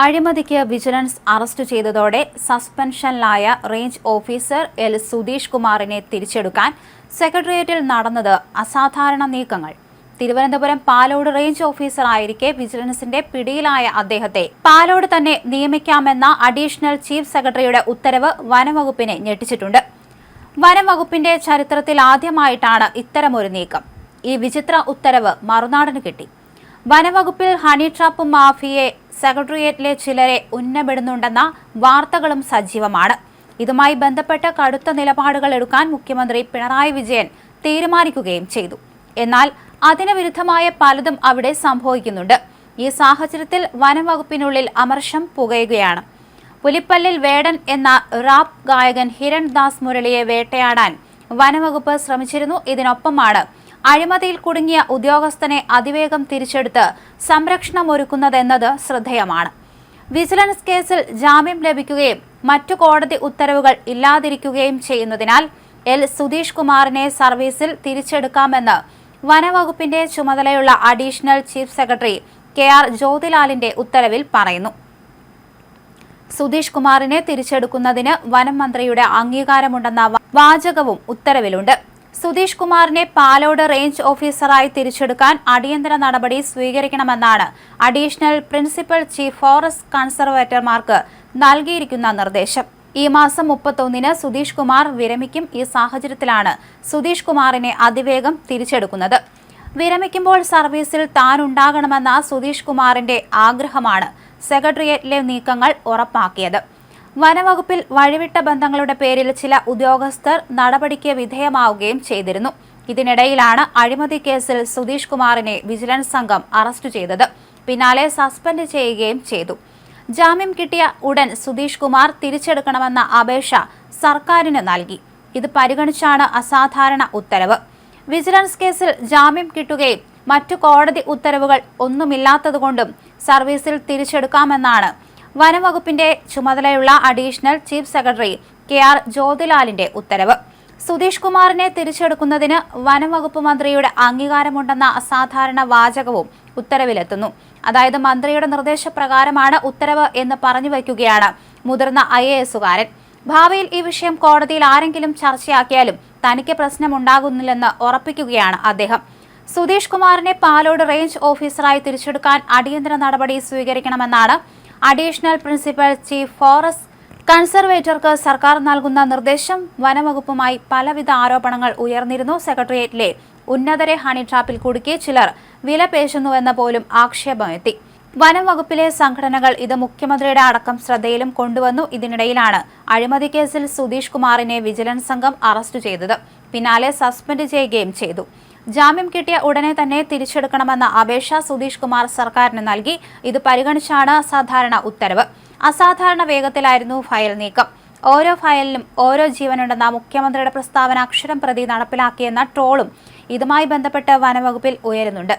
അഴിമതിക്ക് vigilance arrest ചെയ്തതോടെ സസ്പെൻഷനിലായ range officer L Sudheesh കുമാറിനെ തിരിച്ചെടുക്കാൻ സെക്രട്ടേറിയറ്റിൽ നടന്നത് അസാധാരണ നീക്കങ്ങൾ. തിരുവനന്തപുരം പാലോട് റേഞ്ച് ഓഫീസറായിരിക്കെ വിജിലൻസിന്റെ പിടിയിലായ അദ്ദേഹത്തെ. പാലോട് തന്നെ നിയമിക്കാമെന്ന അഡീഷണൽ ചീഫ് സെക്രട്ടറിയുടെ ഉത്തരവ് വനംവകുപ്പിനെ ഞെട്ടിച്ചിട്ടുണ്ട്. വനംവകുപ്പിന്റെ ചരിത്രത്തിൽ ആദ്യമായിട്ടാണ് ഇത്തരമൊരു നീക്കം. ഈ വിചിത്ര ഉത്തരവ് മറുനാടന് കിട്ടി. വനവകുപ്പിൽ ഹണി ട്രാപ്പ് മാഫിയെ സെക്രട്ടേറിയറ്റിലെ ചിലരെ ഉന്നമിടുന്നുണ്ടെന്ന വാർത്തകളും സജീവമാണ്. ഇതുമായി ബന്ധപ്പെട്ട് കടുത്ത നിലപാടുകൾ എടുക്കാൻ മുഖ്യമന്ത്രി പിണറായി വിജയൻ തീരുമാനിക്കുകയും ചെയ്തു. എന്നാൽ അതിന് വിരുദ്ധമായ പലതും അവിടെ സംഭവിക്കുന്നുണ്ട്. ഈ സാഹചര്യത്തിൽ വനംവകുപ്പിനുള്ളിൽ അമർഷം പുകയുകയാണ്. പുലിപ്പല്ലിൽ വേടൻ എന്ന റാപ്പ് ഗായകൻ ഹിരൺ ദാസ് മുരളിയെ വേട്ടയാടാൻ വനവകുപ്പ് ശ്രമിച്ചിരുന്നു. ഇതിനൊപ്പമാണ് അഴിമതിയിൽ കുടുങ്ങിയ ഉദ്യോഗസ്ഥനെ അതിവേഗം തിരിച്ചെടുത്ത് സംരക്ഷണം ഒരുക്കുന്നതെന്നത് ശ്രദ്ധേയമാണ്. വിജിലൻസ് കേസിൽ ജാമ്യം ലഭിക്കുകയും മറ്റു കോടതി ഉത്തരവുകൾ ഇല്ലാതിരിക്കുകയും ചെയ്യുന്നതിനാൽ എൽ സുധീഷ് കുമാറിനെ സർവീസിൽ തിരിച്ചെടുക്കാമെന്ന് വനവകുപ്പിന്റെ ചുമതലയുള്ള additional chief secretary K R ജ്യോതിലാലിന്റെ ഉത്തരവിൽ പറയുന്നു. സുധീഷ് കുമാറിനെ തിരിച്ചെടുക്കുന്നതിന് വനം മന്ത്രിയുടെ അംഗീകാരമുണ്ടെന്ന വാചകവും ഉത്തരവിലുണ്ട്. സുധീഷ് കുമാറിനെ പാലോട് റേഞ്ച് ഓഫീസറായി തിരിച്ചെടുക്കാൻ അടിയന്തര നടപടി സ്വീകരിക്കണമെന്നാണ് അഡീഷണൽ പ്രിൻസിപ്പൽ ചീഫ് ഫോറസ്റ്റ് കൺസർവേറ്റർമാർക്ക് നൽകിയിരിക്കുന്ന നിർദ്ദേശം. ഈ മാസം മുപ്പത്തൊന്നിന് സുധീഷ് കുമാർ വിരമിക്കും ഈ സാഹചര്യത്തിലാണ് സുധീഷ് കുമാറിനെ അതിവേഗം തിരിച്ചെടുക്കുന്നത്. വിരമിക്കുമ്പോൾ സർവീസിൽ താൻ ഉണ്ടാകണമെന്ന സുധീഷ് കുമാറിന്റെ ആഗ്രഹമാണ് സെക്രട്ടേറിയറ്റിലെ നീക്കങ്ങൾ ഉറപ്പാക്കിയത്. വനവകുപ്പിൽ വഴിവിട്ട ബന്ധങ്ങളുടെ പേരിൽ ചില ഉദ്യോഗസ്ഥർ നടപടിക്ക് വിധേയമാവുകയും ചെയ്തിരുന്നു. ഇതിനിടയിലാണ് അഴിമതി കേസിൽ സുധീഷ് കുമാറിനെ വിജിലൻസ് സംഘം അറസ്റ്റ് ചെയ്തത്. പിന്നാലെ സസ്പെൻഡ് ചെയ്യുകയും ചെയ്തു. ജാമ്യം കിട്ടിയ ഉടൻ സുധീഷ് കുമാർ തിരിച്ചെടുക്കണമെന്ന അപേക്ഷ സർക്കാരിന് നൽകി. ഇത് പരിഗണിച്ചാണ് അസാധാരണ ഉത്തരവ്. വിജിലൻസ് കേസിൽ ജാമ്യം കിട്ടുകയും മറ്റു കോടതി ഉത്തരവുകൾ ഒന്നുമില്ലാത്തതുകൊണ്ടും സർവീസിൽ തിരിച്ചെടുക്കാമെന്നാണ് വനംവകുപ്പിന്റെ ചുമതലയുള്ള additional chief secretary K R ജ്യോതിലാലിന്റെ ഉത്തരവ്. സുധീഷ് കുമാറിനെ തിരിച്ചെടുക്കുന്നതിന് വനംവകുപ്പ് മന്ത്രിയുടെ അംഗീകാരമുണ്ടെന്ന അസാധാരണ വാചകവും ഉത്തരവിലെത്തുന്നു. അതായത് മന്ത്രിയുടെ നിർദ്ദേശപ്രകാരമാണ് ഉത്തരവ് എന്ന് പറഞ്ഞു വയ്ക്കുകയാണ് മുതിർന്ന ഐ എ എസുകാരൻ ഭാവിയിൽ ഈ വിഷയം കോടതിയിൽ ആരെങ്കിലും ചർച്ചയാക്കിയാലും തനിക്ക് പ്രശ്നമുണ്ടാകുന്നില്ലെന്ന് ഉറപ്പിക്കുകയാണ് അദ്ദേഹം. സുധീഷ് കുമാറിനെ പാലോട് റേഞ്ച് ഓഫീസറായി തിരിച്ചെടുക്കാൻ അടിയന്തര നടപടി സ്വീകരിക്കണമെന്നാണ് അഡീഷണൽ പ്രിൻസിപ്പൽ ചീഫ് ഫോറസ്റ്റ് കൺസർവേറ്റർക്ക് സർക്കാർ നൽകുന്ന നിർദ്ദേശം വനവകുപ്പുമായി പലവിധ ആരോപണങ്ങൾ ഉയർന്നിരുന്നു. സെക്രട്ടേറിയറ്റിലെ ഉന്നതരെ ഹണി ട്രാപ്പിൽ കുടുക്കി ചിലർ പേശുന്നുവെന്ന പോലും ആക്ഷേപമെത്തി. വനംവകുപ്പിലെ സംഘടനകൾ ഇത് മുഖ്യമന്ത്രിയുടെ അടക്കം ശ്രദ്ധയിലും കൊണ്ടുവന്നു. ഇതിനിടയിലാണ് അഴിമതി കേസിൽ സുധീഷ് കുമാറിനെ വിജിലൻസ് സംഘം അറസ്റ്റ് ചെയ്തത്. പിന്നാലെ സസ്പെൻഡ് ചെയ്യുകയും ചെയ്തു. ജാമ്യം കിട്ടിയ ഉടനെ തന്നെ തിരിച്ചെടുക്കണമെന്ന അപേക്ഷ സുധീഷ് കുമാർ സർക്കാരിന് നൽകി. ഇത് പരിഗണിച്ചാണ് സാധാരണ ഉത്തരവ്. അസാധാരണ വേഗത്തിലായിരുന്നു ഫയൽ നീക്കം. ഓരോ ഫയലിലും ഓരോ ജീവനുണ്ടെന്ന മുഖ്യമന്ത്രിയുടെ പ്രസ്താവന അക്ഷരം പ്രതി നടപ്പിലാക്കിയെന്ന ട്രോളും ഇതുമായി ബന്ധപ്പെട്ട് വനവകുപ്പിൽ ഉയരുന്നുണ്ട്.